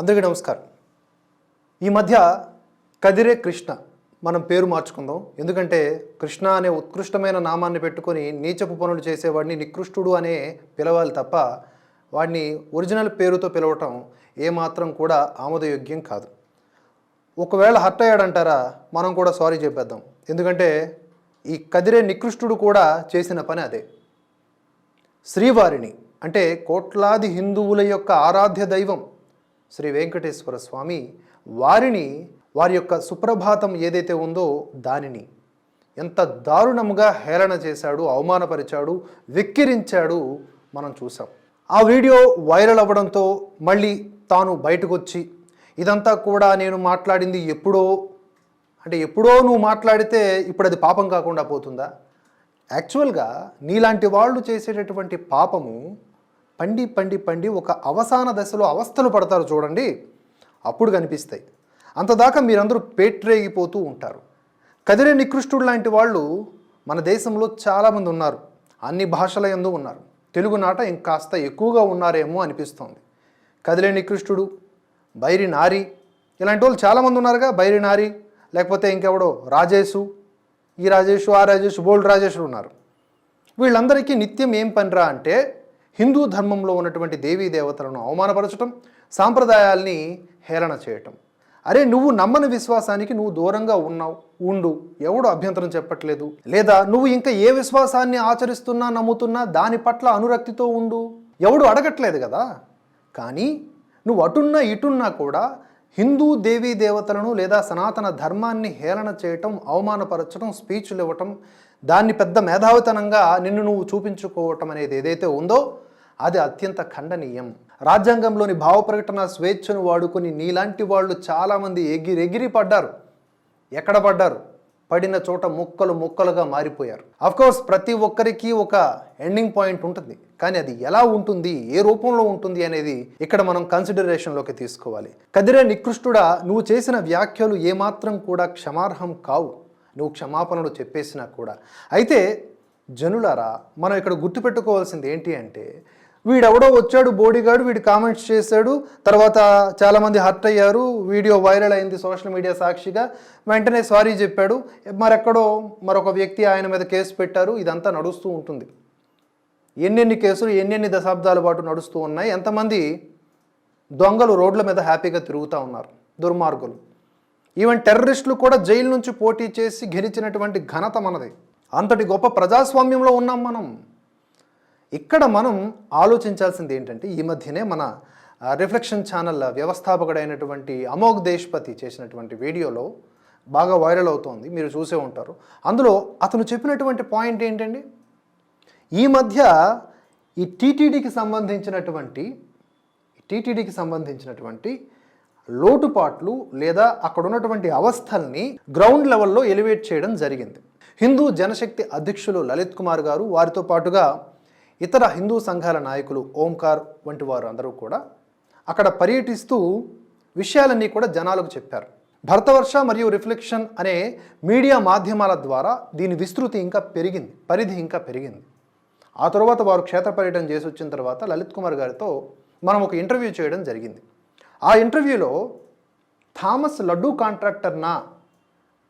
అందరికీ నమస్కారం. ఈ మధ్య కదిరే కృష్ణ మనం పేరు మార్చుకుందాం. ఎందుకంటే కృష్ణ అనే ఉత్కృష్టమైన నామాన్ని పెట్టుకొని నీచపు పనులు చేసేవాడిని నికృష్టుడు అనే పిలవాలి తప్ప వాడిని ఒరిజినల్ పేరుతో పిలవటం ఏమాత్రం కూడా ఆమోదయోగ్యం కాదు. ఒకవేళ హర్ట్ అయ్యాడంటారా మనం కూడా సారీ చెప్పేద్దాం. ఎందుకంటే ఈ కదిరే నికృష్టుడు కూడా చేసిన పని అదే. శ్రీవారిని అంటే కోట్లాది హిందువుల యొక్క ఆరాధ్య దైవం శ్రీ వెంకటేశ్వర స్వామి వారిని వారి యొక్క సుప్రభాతం ఏదైతే ఉందో దానిని. ఎంత దారుణముగా హేళన చేశాడు అవమానపరిచాడు వెక్కిరించాడు మనం చూసాం ఆ వీడియో వైరల్ అవ్వడంతో మళ్ళీ తాను బయటకు వచ్చి ఇదంతా కూడా నేను మాట్లాడింది ఎప్పుడో అంటే ఎప్పుడో నువ్వు మాట్లాడితే ఇప్పుడు అది పాపం కాకుండా పోతుందా? యాక్చువల్గా నీలాంటి వాళ్ళు చేసేటటువంటి పాపము పండి పండి పండి ఒక అవసాన దశలో అవస్థలు పడతారు చూడండి. అప్పుడు కనిపిస్తాయి. అంతదాకా మీరందరూ పేట్రేగిపోతూ ఉంటారు. కదిరే నికృష్టుడు లాంటి వాళ్ళు మన దేశంలో చాలామంది ఉన్నారు. అన్ని భాషల ఎందు ఉన్నారు. తెలుగు నాట ఇంకాస్త ఎక్కువగా ఉన్నారేమో అనిపిస్తోంది. కదిలే నికృష్టుడు బైరి నారి ఇలాంటి వాళ్ళు చాలామంది ఉన్నారుగా. బైరి నారి లేకపోతే ఇంకెవడో రాజేషు ఈ రాజేషు ఆ రాజేషు బోల్డ్ రాజేషులు ఉన్నారు. వీళ్ళందరికీ నిత్యం ఏం పనిరా అంటే హిందూ ధర్మంలో ఉన్నటువంటి దేవీ దేవతలను అవమానపరచటం సాంప్రదాయాల్ని హేళన చేయటం. అరే నువ్వు నమ్మని విశ్వాసానికి నువ్వు దూరంగా ఉన్నావు ఉండు ఎవడు అభ్యంతరం చెప్పట్లేదు? లేదా నువ్వు ఇంకా ఏ విశ్వాసాన్ని ఆచరిస్తున్నా నమ్ముతున్నా దాని పట్ల అనురక్తితో ఉండు? ఎవడు అడగట్లేదు కదా? కానీ నువ్వు అటున్నా ఇటున్నా కూడా హిందూ దేవీ దేవతలను లేదా సనాతన ధర్మాన్ని హేళన చేయటం అవమానపరచడం స్పీచ్లు ఇవ్వటం దాన్ని పెద్ద మేధావితనంగా నిన్ను నువ్వు చూపించుకోవటం అనేది ఏదైతే ఉందో అది అత్యంత ఖండనీయం. రాజ్యాంగంలోని భావ ప్రకటన స్వేచ్ఛను వాడుకొని నీలాంటి వాళ్ళు చాలామంది ఎగిరి ఎగిరి పడ్డారు. ఎక్కడ పడ్డారు? పడిన చోట ముక్కలు ముక్కలుగా మారిపోయారు. అఫ్కోర్స్ ప్రతి ఒక్కరికి ఒక ఎండింగ్ పాయింట్ ఉంటుంది. కానీ అది ఎలా ఉంటుంది? ఏ రూపంలో ఉంటుంది అనేది ఇక్కడ మనం కన్సిడరేషన్లోకి తీసుకోవాలి. కదిరే నికృష్టుడా నువ్వు చేసిన వ్యాఖ్యలు ఏమాత్రం కూడా క్షమార్హం కావు. నువ్వు క్షమాపణలు చెప్పేసినా కూడా. అయితే జనులారా మనం ఇక్కడ గుర్తుపెట్టుకోవాల్సింది ఏంటి అంటే వీడెవడో వచ్చాడు బోడీగాడు వీడు కామెంట్స్ చేశాడు. తర్వాత చాలామంది హర్ట్ అయ్యారు. వీడియో వైరల్ అయింది సోషల్ మీడియా సాక్షిగా. వెంటనే సారీ చెప్పాడు. మరెక్కడో మరొక వ్యక్తి ఆయన మీద కేసు పెట్టారు. ఇదంతా నడుస్తూ ఉంటుంది. ఎన్నెన్ని కేసులు ఎన్నెన్ని దశాబ్దాల పాటు నడుస్తూ ఉన్నాయి. ఎంతమంది దొంగలు రోడ్ల మీద హ్యాపీగా తిరుగుతూ ఉన్నారు. దుర్మార్గులు. ఈవెన్ టెర్రరిస్టులు కూడా జైలు నుంచి పోటీ చేసి గెలిచినటువంటి ఘనత మనది. అంతటి గొప్ప ప్రజాస్వామ్యంలో ఉన్నాం మనం. ఇక్కడ మనం ఆలోచించాల్సింది ఏంటంటే ఈ మధ్యనే మన రిఫ్లెక్షన్ ఛానల్ వ్యవస్థాపకుడైనటువంటి అమోఘ్ దేశ్పతి చేసినటువంటి వీడియోలో బాగా వైరల్ అవుతోంది. మీరు చూసే ఉంటారు. అందులో అతను చెప్పినటువంటి పాయింట్ ఏంటండి? ఈ మధ్య ఈ టీటీడీకి సంబంధించినటువంటి టీటీడీకి సంబంధించినటువంటి లోటుపాట్లు లేదా అక్కడ ఉన్నటువంటి అవస్థల్ని గ్రౌండ్ లెవెల్లో ఎలివేట్ చేయడం జరిగింది. హిందూ జనశక్తి అధ్యక్షులు లలిత్ కుమార్ గారు వారితో పాటుగా ఇతర హిందూ సంఘాల నాయకులు ఓంకార్ వంటి వారు అందరూ కూడా అక్కడ పర్యటిస్తూ విషయాలన్నీ కూడా జనాలకు చెప్పారు. భరతవర్ష మరియు రిఫ్లెక్షన్ అనే మీడియా మాధ్యమాల ద్వారా దీని విస్తృతి ఇంకా పెరిగింది పరిధి ఇంకా పెరిగింది. ఆ తర్వాత వారు క్షేత్ర పర్యటన చేసి వచ్చిన తర్వాత లలిత్ కుమార్ గారితో మనం ఒక ఇంటర్వ్యూ చేయడం జరిగింది. ఆ ఇంటర్వ్యూలో థామస్ లడ్డూ కాంట్రాక్టర్నా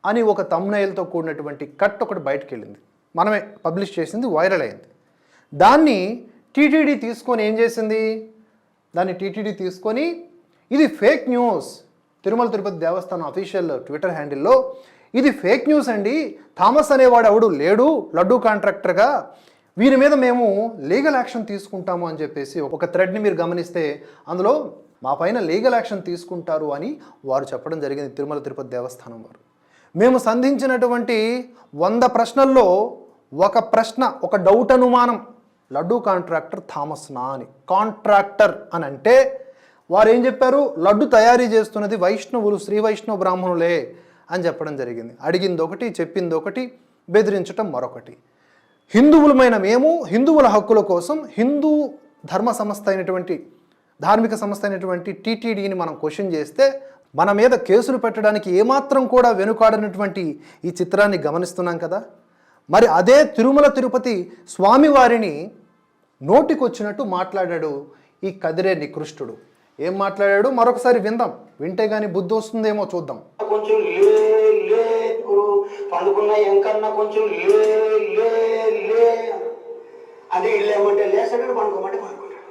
అని ఒక తమ్నైల్తో కూడినటువంటి కట్ ఒకటి బయటకు వెళ్ళింది మనమే పబ్లిష్ చేసింది వైరల్ అయింది. దాన్ని టీటీడీ తీసుకొని ఏం చేసింది? దాన్ని టీటీడీ తీసుకొని ఇది ఫేక్ న్యూస్ తిరుమల తిరుపతి దేవస్థానం అఫీషియల్ ట్విట్టర్ హ్యాండిల్లో ఇది ఫేక్ న్యూస్ అండి. థామస్ అనేవాడు ఎవడు లేడు లడ్డూ కాంట్రాక్టర్గా వీరి మీద మేము లీగల్ యాక్షన్ తీసుకుంటాము అని చెప్పేసి ఒక థ్రెడ్ని మీరు గమనిస్తే అందులో మా పైన లీగల్ యాక్షన్ తీసుకుంటారు అని వారు చెప్పడం జరిగింది తిరుమల తిరుపతి దేవస్థానం వారు. మేము సంధించినటువంటి వంద ప్రశ్నల్లో ఒక ప్రశ్న ఒక డౌట్ అనుమానం లడ్డూ కాంట్రాక్టర్ థామస్ నా అని కాంట్రాక్టర్ అని అంటే వారు ఏం చెప్పారు? లడ్డు తయారీ చేస్తున్నది వైష్ణవులు శ్రీ వైష్ణవ బ్రాహ్మణులే అని చెప్పడం జరిగింది. అడిగింది ఒకటి చెప్పింది ఒకటి బెదిరించటం మరొకటి. హిందువులమైన మేము హిందువుల హక్కుల కోసం హిందూ ధర్మ సంస్థ అయినటువంటి ధార్మిక సంస్థ అయినటువంటి టీటీడీని మనం క్వశ్చన్ చేస్తే మన మీద కేసులు పెట్టడానికి ఏమాత్రం కూడా వెనుకాడనటువంటి ఈ చిత్రాన్ని గమనిస్తున్నాం కదా? మరి అదే తిరుమల తిరుపతి స్వామివారిని నోటికొచ్చినట్టు మాట్లాడాడు ఈ కదిరే నికృష్టుడు. ఏం మాట్లాడాడు? మరొకసారి విందాం. వింటే గాని బుద్ధి వస్తుందేమో చూద్దాం. కొంచెం పండుకున్న ఎంకన్నా కొంచెం అదే లేమంటే లేస్తాడు పండుకోమంటే పండుకుంటాడు.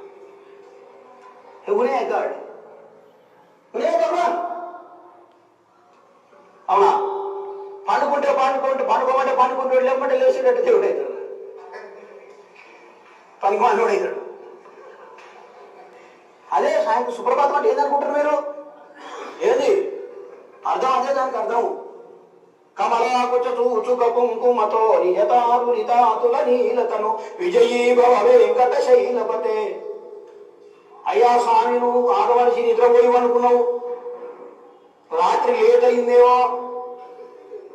ఎవరే గాడ్? పండుకోమంటే పండుకుంటాడు లేమంటే లేచినట్టు దేవుడు అవుతాడు. పనికి అవుతాడు. అదే సాయంత్రం సుప్రభాతం అంటే ఏందనుకుంటారు మీరు? ఏది? అర్థం అదే దానికి అర్థం. కమలాకుచ చూచుక కుంకుమతో నియతారు నితాతుల నీలతను విజయీ భవ వెంకట శైలపతే అయ్యా స్వామి నువ్వు ఆడవలసి నిద్రపోయి అనుకున్నావు రాత్రి లేట్ అయిందేమో?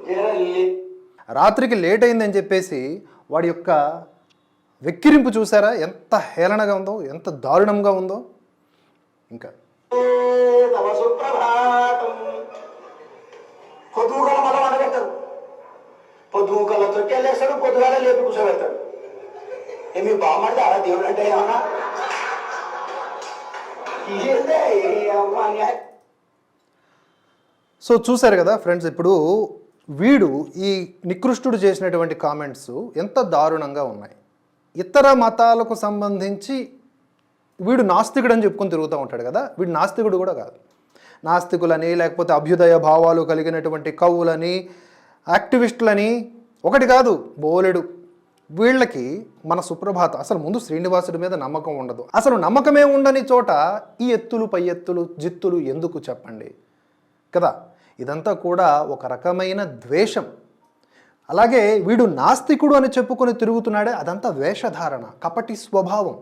జర రాత్రికి లేట్ అయిందని చెప్పేసి వాడి యొక్క వెక్కిరింపు చూసారా? ఎంత హేళనగా ఉందో ఎంత దారుణంగా ఉందో. ఇంకా. పొద్దుగల పొద్దుగల పొద్దుగాల లేపి కూర్చోబెడతాడు. ఏమి అలా దేవుడు అంటే ఏమన్నా. సో చూశారు కదా ఫ్రెండ్స్ ఇప్పుడు వీడు ఈ నికృష్టుడు చేసినటువంటి కామెంట్స్ ఎంత దారుణంగా ఉన్నాయి. ఇతర మతాలకు సంబంధించి వీడు నాస్తికుడు అని చెప్పుకొని తిరుగుతూ ఉంటాడు కదా. వీడు నాస్తికుడు కూడా కాదు. నాస్తికులని లేకపోతే అభ్యుదయ భావాలు కలిగినటువంటి కవులని యాక్టివిస్టులని ఒకటి కాదు బోలెడు. వీళ్ళకి మన సుప్రభాతం అసలు ముందు శ్రీనివాసుడి మీద నమ్మకం ఉండదు. అసలు నమ్మకమే ఉండని చోట ఈ ఎత్తులు పై ఎత్తులు జిత్తులు ఎందుకు చెప్పండి? కదా. ఇదంతా కూడా ఒక రకమైన ద్వేషం. అలాగే వీడు నాస్తికుడు అని చెప్పుకొని తిరుగుతున్నాడే అదంతా వేషధారణ కపటి స్వభావం.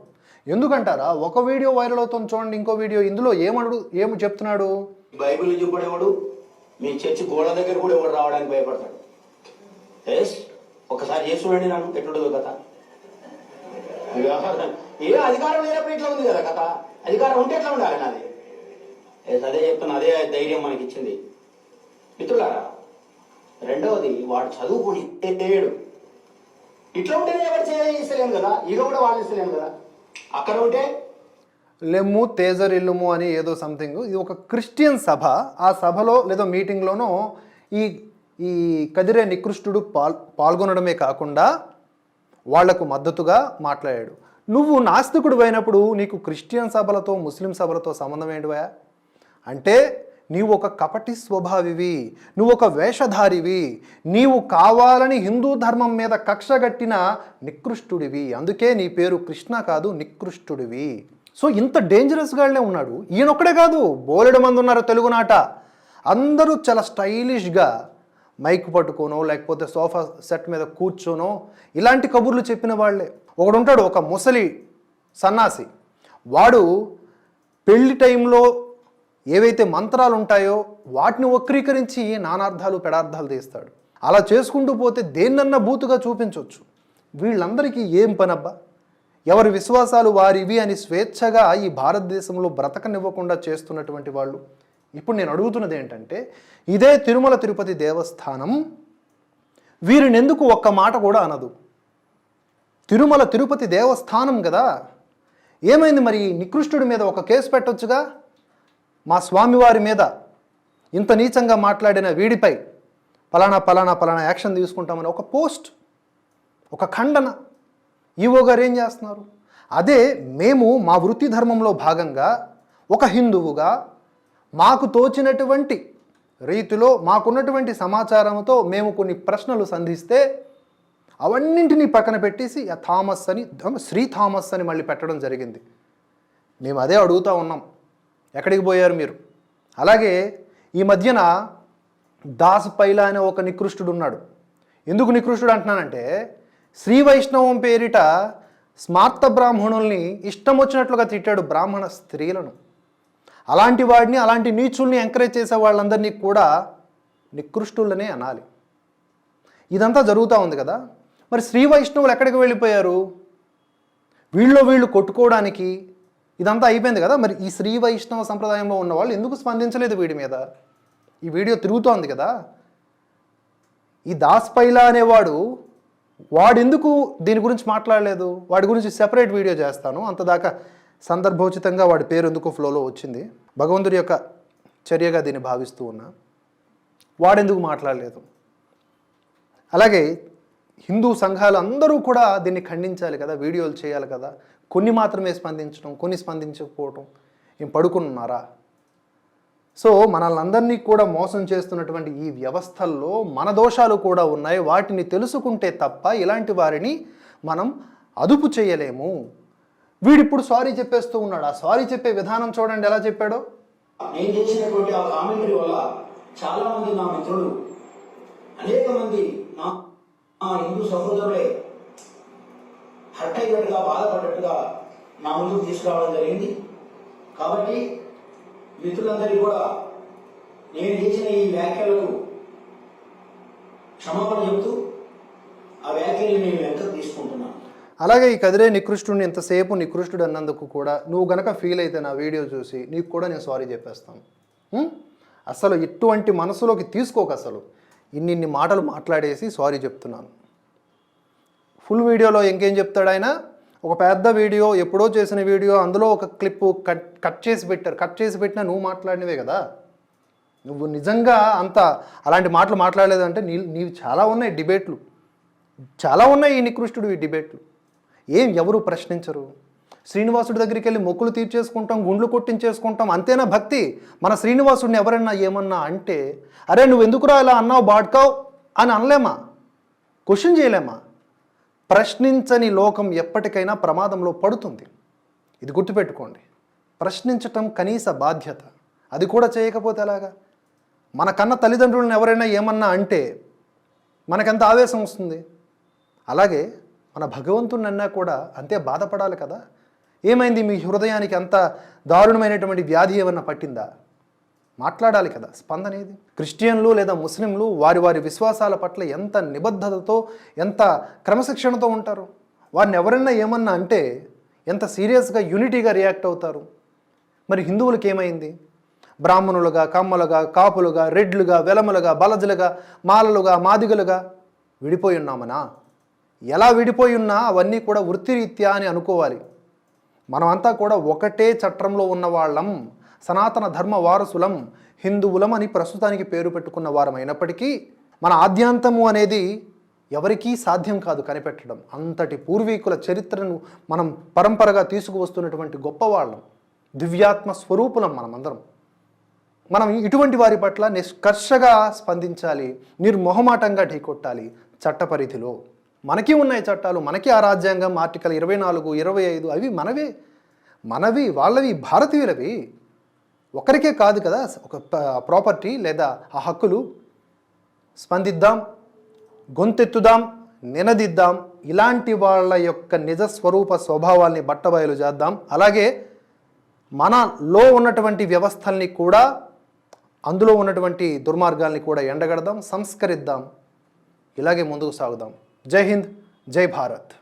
ఎందుకంటారా? ఒక వీడియో వైరల్ అవుతుంది చూడండి ఇంకో వీడియో. ఇందులో ఏమడు ఏమి చెప్తున్నాడు? బైబిల్ చూపడేవాడు మీ చర్చి గోడ దగ్గర కూడా ఎవడు రావడానికి భయపడతాడు? ఎస్? ఒకసారి చేసి చూడండి ఎట్లుండదు కథ? ఏ అధికారం లేనప్పుడు ఇట్లా ఉంది కదా కథ? అధికారం ఉంటే ఎట్లా ఉండాలి నాది? అదే చెప్తున్నా అదే ధైర్యం మనకి ఇచ్చింది మిత్రులారా రెండవది వాడు చదువుకుని ఏడు ఇట్లా ఉంటేనే ఎవరు చేయలేం కదా? ఇది కూడా వాళ్ళు ఇస్తలేం కదా? అక్కడ ఉంటే లెమ్ము తేజర్ ఇల్లుము అని ఏదో సంథింగ్ ఇది ఒక క్రిస్టియన్ సభ. ఆ సభలో లేదా మీటింగ్లోనూ ఈ ఈ కదిరే నికృష్టుడు పాల్ పాల్గొనడమే కాకుండా వాళ్ళకు మద్దతుగా మాట్లాడాడు. నువ్వు నాస్తికుడు అయినప్పుడు నీకు క్రిస్టియన్ సభలతో ముస్లిం సభలతో సంబంధం ఏంటివా అంటే నీవు ఒక కపటి స్వభావివి నువ్వు ఒక వేషధారివి నీవు కావాలని హిందూ ధర్మం మీద కక్షగట్టిన నికృష్టుడివి. అందుకే నీ పేరు కృష్ణ కాదు నికృష్టుడివి. సో ఇంత డేంజరస్గానే ఉన్నాడు. ఈయనొక్కడే కాదు బోలెడు మంది ఉన్నారు తెలుగునాట అందరూ చాలా స్టైలిష్గా మైక్ పట్టుకోనో లేకపోతే సోఫా సెట్ మీద కూర్చోనో ఇలాంటి కబుర్లు చెప్పిన వాళ్ళే. ఒకడు ఉంటాడు ఒక ముసలి సన్నాసి. వాడు పెళ్ళి టైంలో ఏవైతే మంత్రాలు ఉంటాయో వాటిని వక్రీకరించి నానార్థాలు పెడార్థాలు తీస్తాడు. అలా చేసుకుంటూ పోతే దేన్నన్నా బూతుగా చూపించవచ్చు వీళ్ళందరికీ ఏం పనబ్బా? ఎవరి విశ్వాసాలు వారివి అని స్వేచ్ఛగా ఈ భారతదేశంలో బ్రతకనివ్వకుండా చేస్తున్నటువంటి వాళ్ళు. ఇప్పుడు నేను అడుగుతున్నది ఏంటంటే ఇదే తిరుమల తిరుపతి దేవస్థానం వీరిని ఎందుకు ఒక్క మాట కూడా అనదు? తిరుమల తిరుపతి దేవస్థానం కదా? ఏమైంది మరి? నికృష్టుడి మీద ఒక కేసు పెట్టొచ్చుగా? మా స్వామివారి మీద ఇంత నీచంగా మాట్లాడిన వీడిపై పలానా పలానా పలానా యాక్షన్ తీసుకుంటామని ఒక పోస్ట్ ఒక ఖండన ఈవో గారు ఏం చేస్తున్నారు? అదే మేము మా వృత్తి ధర్మంలో భాగంగా ఒక హిందువుగా మాకు తోచినటువంటి రీతిలో మాకున్నటువంటి సమాచారంతో మేము కొన్ని ప్రశ్నలు సంధిస్తే అవన్నింటినీ పక్కన పెట్టేసి ఆ థామస్ అని శ్రీ థామస్ అని మళ్ళీ పెట్టడం జరిగింది. మేము అదే అడుగుతూ ఉన్నాం. ఎక్కడికి పోయారు మీరు? అలాగే ఈ మధ్యన దాస్ పైలా అనే ఒక నికృష్టుడు ఉన్నాడు. ఎందుకు నికృష్టుడు అంటున్నానంటే శ్రీ వైష్ణవం పేరిట స్మార్త బ్రాహ్మణుల్ని ఇష్టం వచ్చినట్లుగా తిట్టాడు బ్రాహ్మణ స్త్రీలను. అలాంటి వాడిని అలాంటి నీచుల్ని ఎంకరేజ్ చేసే వాళ్ళందరినీ కూడా నికృష్టులనే అనాలి. ఇదంతా జరుగుతూ ఉంది కదా? మరి శ్రీ వైష్ణవులు ఎక్కడికి వెళ్ళిపోయారు? వీళ్ళు వీళ్ళు కొట్టుకోవడానికి ఇదంతా అయిపోయింది కదా? మరి ఈ శ్రీ వైష్ణవ సంప్రదాయంలో ఉన్న వాళ్ళు ఎందుకు స్పందించలేదు వీడి మీద? ఈ వీడియో తిరుగుతోంది కదా? ఈ దాస్ పైలా అనేవాడు వాడెందుకు దీని గురించి మాట్లాడలేదు? వాడి గురించి సెపరేట్ వీడియో చేస్తాను. అంతదాకా సందర్భోచితంగా వాడి పేరు ఎందుకు ఫ్లోలో వచ్చింది. భగవంతుడి యొక్క చర్యగా దీన్ని భావిస్తూ ఉన్నా. వాడెందుకు మాట్లాడలేదు? అలాగే హిందూ సంఘాలు అందరూ కూడా దీన్ని ఖండించాలి కదా వీడియోలు చేయాలి కదా. కొన్ని మాత్రమే స్పందించడం కొన్ని స్పందించకపోవటం. ఏం పడుకున్నారా? సో మనల్ని అందరినీ కూడా మోసం చేస్తున్నటువంటి ఈ వ్యవస్థల్లో మన దోషాలు కూడా ఉన్నాయి. వాటిని తెలుసుకుంటే తప్ప ఇలాంటి వారిని మనం అదుపు చేయలేము. వీడిప్పుడు సారీ చెప్పేస్తూ ఉన్నాడు. ఆ సారీ చెప్పే విధానం చూడండి ఎలా చెప్పాడో? నేను చేసినటువంటి ఆ కామెంటరీ వల్ల చాలా మంది నా మిత్రులు అనేక మంది ఆ హిందూ సహోదరులే హర్ట్ అయినట్టుగా బాధపడ్డట్టుగా నా ముందుకు తీసుకురావడం జరిగింది. కాబట్టి మిత్రులందరికీ కూడా నేను చేసిన ఈ వ్యాఖ్యలకు క్షమాపణ చెబుతూ ఆ వ్యాఖ్యలు నేను వెనక తీసుకుంటున్నాను. అలాగే ఈ కదిరే నికృష్టుడిని ఎంతసేపు నికృష్టుడు అన్నందుకు కూడా నువ్వు గనక ఫీల్ అయితే నా వీడియో చూసి నీకు కూడా నేను సారీ చెప్పేస్తాను. అసలు ఇటువంటి మనసులోకి తీసుకోకు అసలు. ఇన్నిన్ని మాటలు మాట్లాడేసి సారీ చెప్తున్నాను. ఫుల్ వీడియోలో ఇంకేం చెప్తాడు ఆయన? ఒక పెద్ద వీడియో ఎప్పుడో చేసిన వీడియో అందులో ఒక క్లిప్ కట్ కట్ చేసి పెట్టారు. కట్ చేసి పెట్టినా నువ్వు మాట్లాడినవే కదా? నువ్వు నిజంగా అంత అలాంటి మాటలు మాట్లాడలేదంటే నీ నీవు చాలా ఉన్నాయి డిబేట్లు. చాలా ఉన్నాయి ఈ నికృష్టుడు ఈ డిబేట్లు. ఏం ఎవరు ప్రశ్నించరు? శ్రీనివాసుడి దగ్గరికి వెళ్ళి మొక్కులు తీర్చేసుకుంటాం గుండ్లు కొట్టించేసుకుంటాం అంతేనా భక్తి? మన శ్రీనివాసుడిని ఎవరైనా ఏమన్నా అంటే అరే నువ్వు ఎందుకురా ఇలా అన్నావు బాడ్కావు అని అనలేమా? క్వశ్చన్ చేయలేమా? ప్రశ్నించని లోకం ఎప్పటికైనా ప్రమాదంలో పడుతుంది. ఇది గుర్తుపెట్టుకోండి. ప్రశ్నించటం కనీస బాధ్యత. అది కూడా చేయకపోతే ఎలాగా? మన కన్న తల్లిదండ్రులను ఎవరైనా ఏమన్నా అంటే మనకెంత ఆవేశం వస్తుంది? అలాగే మన భగవంతుని అన్నా కూడా అంతే బాధపడాలి కదా? ఏమైంది? మీ హృదయానికి అంత దారుణమైనటువంటి వ్యాధి ఏమన్నా పట్టిందా? మాట్లాడాలి కదా. స్పందన ఏది? క్రిస్టియన్లు లేదా ముస్లింలు వారి వారి విశ్వాసాల పట్ల ఎంత నిబద్ధతతో ఎంత క్రమశిక్షణతో ఉంటారు? వారిని ఎవరైనా ఏమన్నా అంటే ఎంత సీరియస్గా యూనిటీగా రియాక్ట్ అవుతారు? మరి హిందువులకి ఏమైంది? బ్రాహ్మణులుగా కమ్మలుగా కాపులుగా రెడ్లుగా వెలములుగా బలజులుగా మాలలుగా మాదిగలుగా విడిపోయి ఉన్నామనా? ఎలా విడిపోయి ఉన్నా అవన్నీ కూడా వృత్తిరీత్యా అని అనుకోవాలి. మనమంతా కూడా ఒకటే చట్రంలో ఉన్న వాళ్ళం సనాతన ధర్మ వారసులం హిందువులం అని ప్రస్తుతానికి పేరు పెట్టుకున్న వారం అయినప్పటికీ మన ఆద్యాంతము అనేది ఎవరికీ సాధ్యం కాదు కనిపెట్టడం. అంతటి పూర్వీకుల చరిత్రను మనం పరంపరగా తీసుకువస్తున్నటువంటి గొప్పవాళ్ళం దివ్యాత్మ స్వరూపులం మనమందరం. మనం ఇటువంటి వారి పట్ల నిష్కర్షగా స్పందించాలి నిర్మొహమాటంగా ఢీకొట్టాలి చట్టపరిధిలో మనకి ఉన్నాయి చట్టాలు మనకి ఆ రాజ్యాంగం ఆర్టికల్ ఇరవై నాలుగు ఇరవై ఐదు అవి మనవే. మనవి వాళ్ళవి భారతీయులవి. ఒకరికే కాదు కదా ఒక ప్రాపర్టీ లేదా ఆ హక్కులు. స్పందిద్దాం గొంతెత్తుదాం నినదిద్దాం ఇలాంటి వాళ్ళ యొక్క నిజ స్వరూప స్వభావాల్ని బట్టబయలు చేద్దాం. అలాగే మనలో ఉన్నటువంటి వ్యవస్థల్ని కూడా అందులో ఉన్నటువంటి దుర్మార్గాల్ని కూడా ఎండగడదాం సంస్కరిద్దాం. ఇలాగే ముందుకు సాగుదాం. जय हिंद जय भारत।